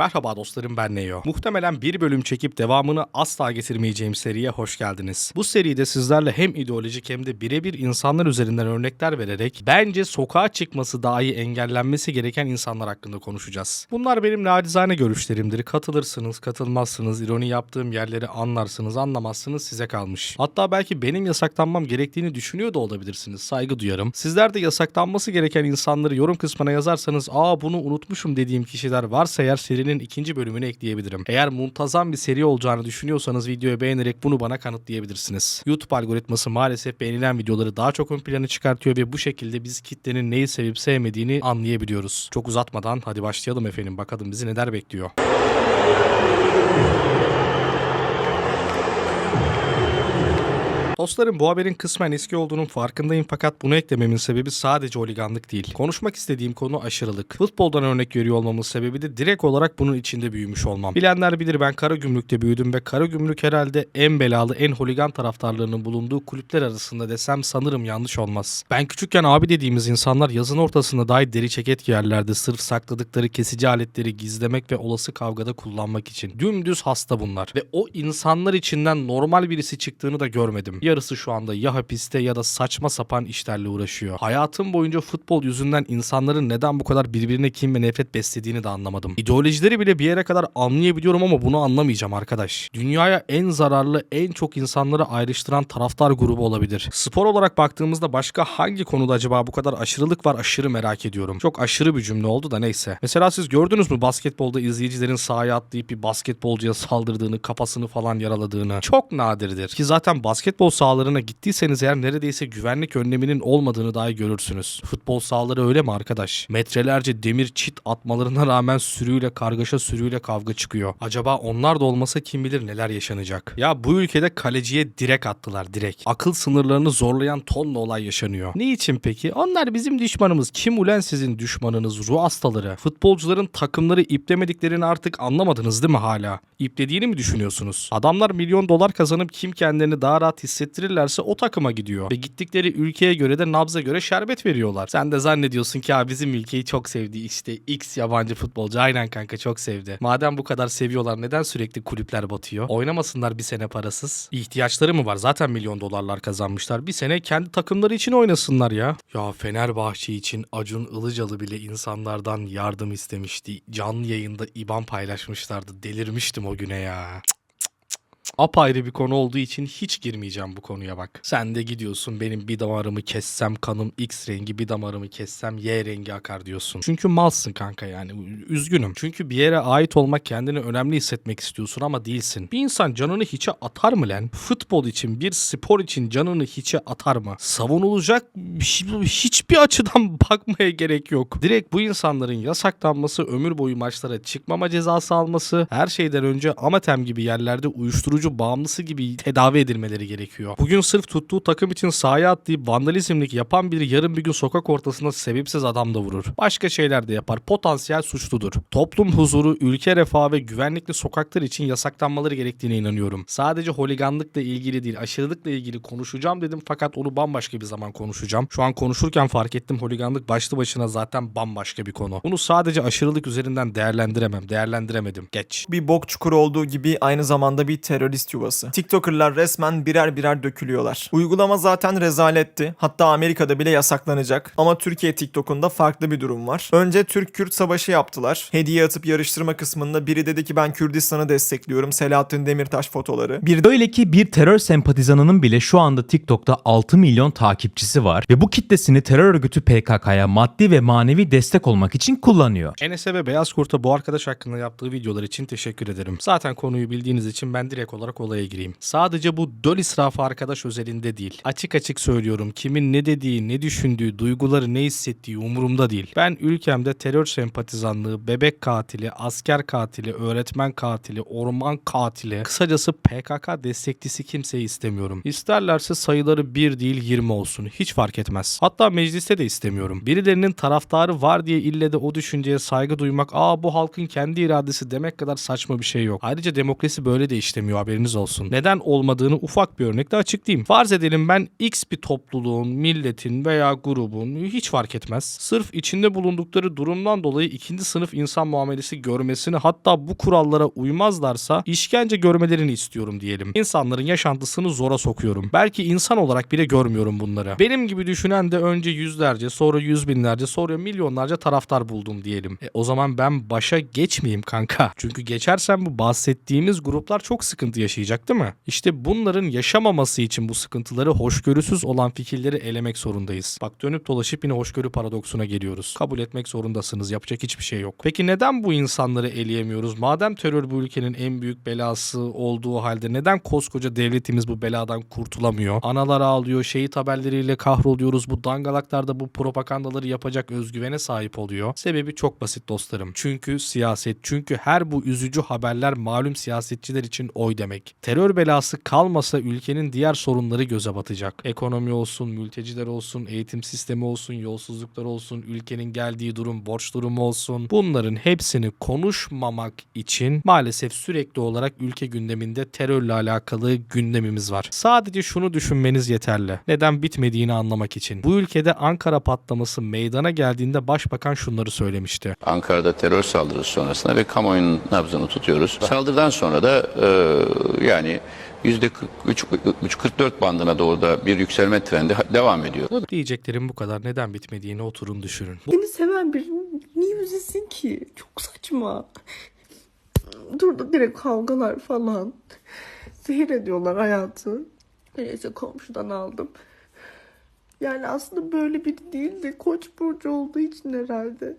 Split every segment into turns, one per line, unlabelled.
Merhaba dostlarım ben Neo. Muhtemelen bir bölüm çekip devamını asla getirmeyeceğim seriye hoş geldiniz. Bu seride sizlerle hem ideolojik hem de birebir insanlar üzerinden örnekler vererek bence sokağa çıkması dahi engellenmesi gereken insanlar hakkında konuşacağız. Bunlar benim nacizane görüşlerimdir. Katılırsınız, katılmazsınız, ironi yaptığım yerleri anlarsınız, anlamazsınız size kalmış. Hatta belki benim yasaklanmam gerektiğini düşünüyor da olabilirsiniz. Saygı duyarım. Sizler de yasaklanması gereken insanları yorum kısmına yazarsanız aa bunu unutmuşum dediğim kişiler varsa eğer serinin ikinci bölümünü ekleyebilirim. Eğer muntazam bir seri olacağını düşünüyorsanız videoyu beğenerek bunu bana kanıtlayabilirsiniz. YouTube algoritması maalesef beğenilen videoları daha çok ön plana çıkartıyor ve bu şekilde biz kitlenin neyi sevip sevmediğini anlayabiliyoruz. Çok uzatmadan hadi başlayalım efendim bakalım bizi neler bekliyor. Dostlarım bu haberin kısmen eski olduğunun farkındayım fakat bunu eklememin sebebi sadece oliganlık değil. Konuşmak istediğim konu aşırılık. Futboldan örnek veriyor olmamın sebebi de direkt olarak bunun içinde büyümüş olmam. Bilenler bilir ben Karagümrük'te büyüdüm ve Karagümrük herhalde en belalı en holigan taraftarlarının bulunduğu kulüpler arasında desem sanırım yanlış olmaz. Ben küçükken abi dediğimiz insanlar yazın ortasında dahi deri ceket giyerlerdi sırf sakladıkları kesici aletleri gizlemek ve olası kavgada kullanmak için. Dümdüz hasta bunlar ve o insanlar içinden normal birisi çıktığını da görmedim. Yarısı şu anda ya hapiste ya da saçma sapan işlerle uğraşıyor. Hayatım boyunca futbol yüzünden insanların neden bu kadar birbirine kin ve nefret beslediğini de anlamadım. İdeolojileri bile bir yere kadar anlayabiliyorum ama bunu anlamayacağım arkadaş. Dünyaya en zararlı, en çok insanları ayrıştıran taraftar grubu olabilir. Spor olarak baktığımızda başka hangi konuda acaba bu kadar aşırılık var aşırı merak ediyorum. Çok aşırı bir cümle oldu da neyse. Mesela siz gördünüz mü basketbolda izleyicilerin sahaya atlayıp bir basketbolcuya saldırdığını, kafasını falan yaraladığını? Çok nadirdir. Ki zaten basketbol sahalarına gittiyseniz eğer neredeyse güvenlik önleminin olmadığını dahi görürsünüz. Futbol sahaları öyle mi arkadaş? Metrelerce demir çit atmalarına rağmen sürüyle kargaşa sürüyle kavga çıkıyor. Acaba onlar da olmasa kim bilir neler yaşanacak. Ya bu ülkede kaleciye direk attılar direk. Akıl sınırlarını zorlayan tonla olay yaşanıyor. Ne için peki? Onlar bizim düşmanımız. Kim ulen sizin düşmanınız? Ruh hastaları. Futbolcuların takımları iplemediklerini artık anlamadınız değil mi hala? İplediğini mi düşünüyorsunuz? Adamlar milyon dolar kazanıp kim kendini daha rahat hissettirirlerse o takıma gidiyor. Ve gittikleri ülkeye göre de nabza göre şerbet veriyorlar. Sen de zannediyorsun ki ha bizim ülkeyi çok sevdi işte X yabancı futbolcu aynen kanka çok sevdi. Madem bu kadar seviyorlar neden sürekli kulüpler batıyor? Oynamasınlar bir sene parasız. İhtiyaçları mı var? Zaten milyon dolarlar kazanmışlar. Bir sene kendi takımları için oynasınlar ya. Ya Fenerbahçe için Acun Ilıcalı bile insanlardan yardım istemişti. Canlı yayında IBAN paylaşmışlardı. Delirmiştim o güne ya. Cık apayrı bir konu olduğu için hiç girmeyeceğim bu konuya bak. Sen de gidiyorsun benim bir damarımı kessem kanım X rengi bir damarımı kessem Y rengi akar diyorsun. Çünkü malsın kanka yani üzgünüm. Çünkü bir yere ait olmak kendini önemli hissetmek istiyorsun ama değilsin. Bir insan canını hiçe atar mı lan? Futbol için bir spor için canını hiçe atar mı? Savunulacak hiç- hiçbir açıdan bakmaya gerek yok. Direkt bu insanların yasaklanması, ömür boyu maçlara çıkmama cezası alması, her şeyden önce Amatem gibi yerlerde uyuşturucu bağımlısı gibi tedavi edilmeleri gerekiyor. Bugün sırf tuttuğu takım için sahaya atlayıp vandalizmlik yapan biri yarın bir gün sokak ortasında sebepsiz adam da vurur. Başka şeyler de yapar. Potansiyel suçludur. Toplum huzuru, ülke refahı ve güvenlikli sokaklar için yasaklanmaları gerektiğine inanıyorum. Sadece holiganlıkla ilgili değil, aşırılıkla ilgili konuşacağım dedim fakat onu bambaşka bir zaman konuşacağım. Şu an konuşurken fark ettim holiganlık başlı başına zaten bambaşka bir konu. Bunu sadece aşırılık üzerinden değerlendiremem, değerlendiremedim. Geç.
bir bok çukuru olduğu gibi aynı zamanda bir terörist yuvası. TikToker'lar resmen birer birer dökülüyorlar. Uygulama zaten rezaletti. Hatta Amerika'da bile yasaklanacak. Ama Türkiye TikTok'unda farklı bir durum var. Önce Türk-Kürt savaşı yaptılar. Hediye atıp yarıştırma kısmında biri dedi ki ben Kürdistan'ı destekliyorum. Selahattin Demirtaş fotoları. Bir de
Öyle ki bir terör sempatizanının bile şu anda TikTok'ta 6 milyon takipçisi var ve bu kitlesini terör örgütü PKK'ya maddi ve manevi destek olmak için kullanıyor.
Enes'e ve Beyaz Kurt'a bu arkadaş hakkında yaptığı videolar için teşekkür ederim. Zaten konuyu bildiğiniz için ben direkt olarak olaya gireyim. Sadece bu döl israfı arkadaş özelinde değil. Açık açık söylüyorum kimin ne dediği, ne düşündüğü, duyguları ne hissettiği umurumda değil. Ben ülkemde terör sempatizanlığı, bebek katili, asker katili, öğretmen katili, orman katili, kısacası PKK destekçisi kimseyi istemiyorum. İsterlerse sayıları 1 değil 20 olsun. Hiç fark etmez. Hatta mecliste de istemiyorum. Birilerinin taraftarı var diye ille de o düşünceye saygı duymak, aa bu halkın kendi iradesi demek kadar saçma bir şey yok. Ayrıca demokrasi böyle de işlemiyor haberiniz olsun. Neden olmadığını ufak bir örnekle açıklayayım. Farz edelim ben X bir topluluğun, milletin veya grubun hiç fark etmez. Sırf içinde bulundukları durumdan dolayı ikinci sınıf insan muamelesi görmesini hatta bu kurallara uymazlarsa işkence görmelerini istiyorum diyelim. İnsanların yaşantısını zora sokuyorum. Belki insan olarak bile görmüyorum bunları. Benim gibi düşünen de önce yüzlerce sonra yüz binlerce sonra milyonlarca taraftar buldum diyelim. E, o zaman ben başa geçmeyeyim kanka. Çünkü geçersem bu bahsettiğimiz gruplar çok sıkıntı yaşayacak değil mi? İşte bunların yaşamaması için bu sıkıntıları hoşgörüsüz olan fikirleri elemek zorundayız. Bak dönüp dolaşıp yine hoşgörü paradoksuna geliyoruz. Kabul etmek zorundasınız. Yapacak hiçbir şey yok. Peki neden bu insanları eleyemiyoruz? Madem terör bu ülkenin en büyük belası olduğu halde neden koskoca devletimiz bu beladan kurtulamıyor? Analar ağlıyor, şehit haberleriyle kahroluyoruz. Bu dangalaklarda bu propagandaları yapacak özgüvene sahip oluyor. Sebebi çok basit dostlarım. Çünkü siyaset, çünkü her bu üzücü haberler malum siyasetçiler için oy demek. Terör belası kalmasa ülkenin diğer sorunları göze batacak. Ekonomi olsun, mülteciler olsun, eğitim sistemi olsun, yolsuzluklar olsun, ülkenin geldiği durum, borç durumu olsun. Bunların hepsini konuşmamak için maalesef sürekli olarak ülke gündeminde terörle alakalı gündemimiz var. Sadece şunu düşünmeniz yeterli. Neden bitmediğini anlamak için. Bu ülkede Ankara patlaması meydana geldiğinde başbakan şunları söylemişti.
Ankara'da terör saldırısı sonrasında ve kamuoyunun nabzını tutuyoruz. Saldırıdan sonra da e, yani %43-44 bandına doğru da bir yükselme trendi devam ediyor.
Diyeceklerim bu kadar. Neden bitmediğini oturun düşünün. Bu
Seni seven biri niye üzülsün ki? Çok saçma. Durdu direkt kavgalar falan. Zehir ediyorlar hayatı. Neyse komşudan aldım. Yani aslında böyle biri değil de koç burcu olduğu için herhalde.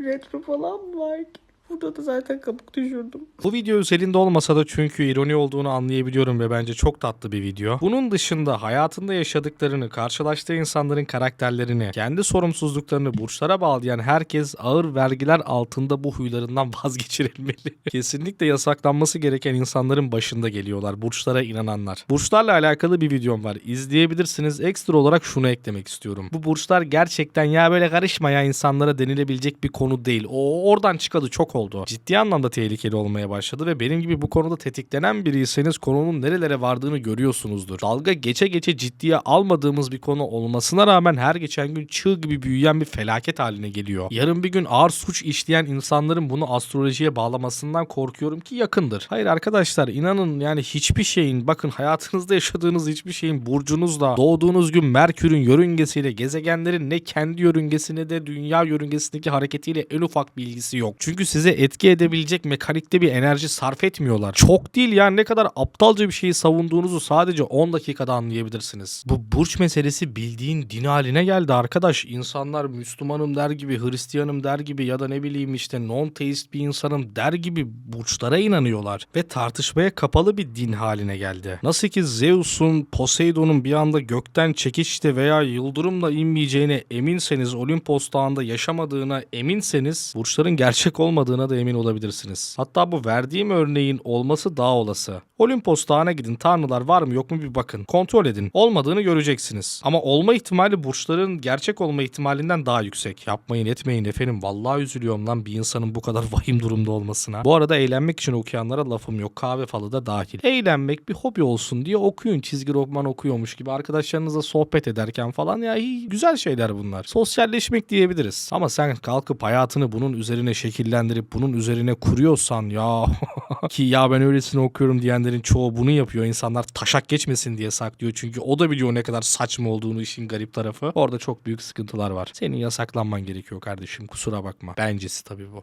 Retro falan mı var ki? Burada da zaten kabuk düşürdüm.
Bu video özelinde olmasa da çünkü ironi olduğunu anlayabiliyorum ve bence çok tatlı bir video. Bunun dışında hayatında yaşadıklarını, karşılaştığı insanların karakterlerini, kendi sorumsuzluklarını burçlara bağlayan herkes ağır vergiler altında bu huylarından vazgeçirilmeli. Kesinlikle yasaklanması gereken insanların başında geliyorlar. Burçlara inananlar. Burçlarla alakalı bir videom var. İzleyebilirsiniz. Ekstra olarak şunu eklemek istiyorum. Bu burçlar gerçekten ya böyle karışmaya insanlara denilebilecek bir konu değil. O oradan çıkalı çok oldu. Ciddi anlamda tehlikeli olmaya başladı ve benim gibi bu konuda tetiklenen biriyseniz konunun nerelere vardığını görüyorsunuzdur. Dalga geçe geçe ciddiye almadığımız bir konu olmasına rağmen her geçen gün çığ gibi büyüyen bir felaket haline geliyor. Yarın bir gün ağır suç işleyen insanların bunu astrolojiye bağlamasından korkuyorum ki yakındır. Hayır arkadaşlar inanın yani hiçbir şeyin bakın hayatınızda yaşadığınız hiçbir şeyin burcunuzla doğduğunuz gün Merkür'ün yörüngesiyle gezegenlerin ne kendi yörüngesi ne de dünya yörüngesindeki hareketiyle en ufak bir ilgisi yok. Çünkü size etki edebilecek mekanikte bir enerji sarf etmiyorlar. Çok değil yani ne kadar aptalca bir şeyi savunduğunuzu sadece 10 dakikada anlayabilirsiniz. Bu burç meselesi bildiğin din haline geldi arkadaş. İnsanlar Müslümanım der gibi, Hristiyanım der gibi ya da ne bileyim işte non-teist bir insanım der gibi burçlara inanıyorlar. Ve tartışmaya kapalı bir din haline geldi. Nasıl ki Zeus'un, Poseidon'un bir anda gökten çekişte veya yıldırımla inmeyeceğine eminseniz, Olimpos dağında yaşamadığına eminseniz burçların gerçek olmadığına da emin olabilirsiniz. Hatta bu verdiğim örneğin olması daha olası. Olimpos dağına gidin tanrılar var mı yok mu bir bakın. Kontrol edin. Olmadığını göreceksiniz. Ama olma ihtimali burçların gerçek olma ihtimalinden daha yüksek. Yapmayın etmeyin efendim. Vallahi üzülüyorum lan bir insanın bu kadar vahim durumda olmasına. Bu arada eğlenmek için okuyanlara lafım yok. Kahve falı da dahil. Eğlenmek bir hobi olsun diye okuyun. Çizgi roman okuyormuş gibi arkadaşlarınızla sohbet ederken falan ya iyi, güzel şeyler bunlar. Sosyalleşmek diyebiliriz. Ama sen kalkıp hayatını bunun üzerine şekillendirip bunun üzerine kuruyorsan ya ki ya ben öylesine okuyorum diyenlerin çoğu bunu yapıyor. İnsanlar taşak geçmesin diye saklıyor. Çünkü o da biliyor ne kadar saçma olduğunu işin garip tarafı. Orada çok büyük sıkıntılar var. Senin yasaklanman gerekiyor kardeşim. Kusura bakma. Bencesi tabii bu.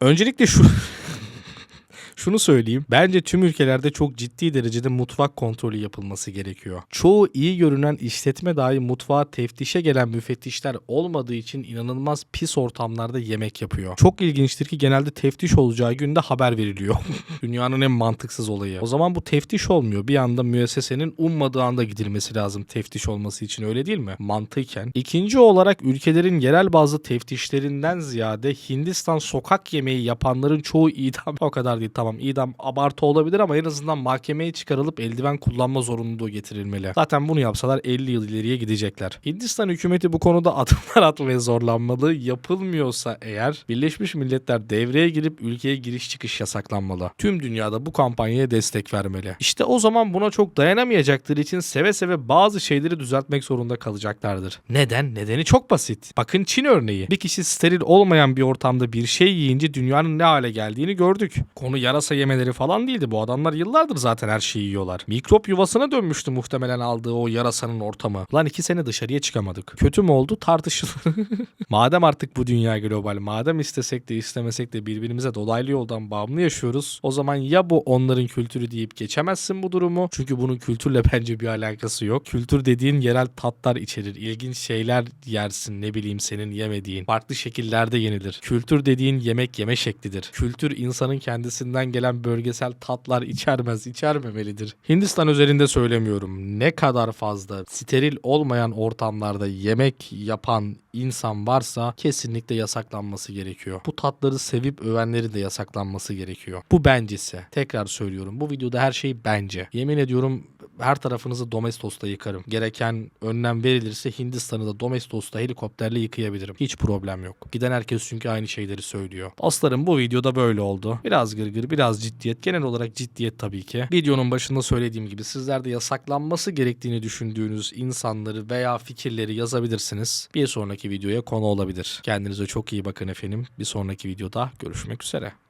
Öncelikle şu şunu söyleyeyim. Bence tüm ülkelerde çok ciddi derecede mutfak kontrolü yapılması gerekiyor. Çoğu iyi görünen işletme dahi mutfağa teftişe gelen müfettişler olmadığı için inanılmaz pis ortamlarda yemek yapıyor. Çok ilginçtir ki genelde teftiş olacağı günde haber veriliyor. Dünyanın en mantıksız olayı. O zaman bu teftiş olmuyor. Bir anda müessesenin ummadığı anda gidilmesi lazım teftiş olması için öyle değil mi? Mantıken. İkinci olarak ülkelerin yerel bazı teftişlerinden ziyade Hindistan sokak yemeği yapanların çoğu idam o kadar değil tamam tamam idam abartı olabilir ama en azından mahkemeye çıkarılıp eldiven kullanma zorunluluğu getirilmeli. Zaten bunu yapsalar 50 yıl ileriye gidecekler. Hindistan hükümeti bu konuda adımlar atmaya zorlanmalı. Yapılmıyorsa eğer Birleşmiş Milletler devreye girip ülkeye giriş çıkış yasaklanmalı. Tüm dünyada bu kampanyaya destek vermeli. İşte o zaman buna çok dayanamayacakları için seve seve bazı şeyleri düzeltmek zorunda kalacaklardır. Neden? Nedeni çok basit. Bakın Çin örneği. Bir kişi steril olmayan bir ortamda bir şey yiyince dünyanın ne hale geldiğini gördük. Konu yarasa yemeleri falan değildi. Bu adamlar yıllardır zaten her şeyi yiyorlar. Mikrop yuvasına dönmüştü muhtemelen aldığı o yarasanın ortamı. Lan iki sene dışarıya çıkamadık. Kötü mü oldu? Tartışılır. madem artık bu dünya global, madem istesek de istemesek de birbirimize dolaylı yoldan bağımlı yaşıyoruz. O zaman ya bu onların kültürü deyip geçemezsin bu durumu. Çünkü bunun kültürle bence bir alakası yok. Kültür dediğin yerel tatlar içerir. İlginç şeyler yersin ne bileyim senin yemediğin. Farklı şekillerde yenilir. Kültür dediğin yemek yeme şeklidir. Kültür insanın kendisinden gelen bölgesel tatlar içermez, içermemelidir. Hindistan özelinde söylemiyorum. Ne kadar fazla steril olmayan ortamlarda yemek yapan insan varsa kesinlikle yasaklanması gerekiyor. Bu tatları sevip övenleri de yasaklanması gerekiyor. Bu bencesi. Tekrar söylüyorum. Bu videoda her şey bence. Yemin ediyorum her tarafınızı Domestos'ta yıkarım. Gereken önlem verilirse Hindistan'ı da Domestos'ta helikopterle yıkayabilirim. Hiç problem yok. Giden herkes çünkü aynı şeyleri söylüyor. Dostlarım bu videoda böyle oldu. Biraz gırgır, biraz ciddiyet. Genel olarak ciddiyet tabii ki. Videonun başında söylediğim gibi sizler de yasaklanması gerektiğini düşündüğünüz insanları veya fikirleri yazabilirsiniz. Bir sonraki videoya konu olabilir. Kendinize çok iyi bakın efendim. Bir sonraki videoda görüşmek üzere.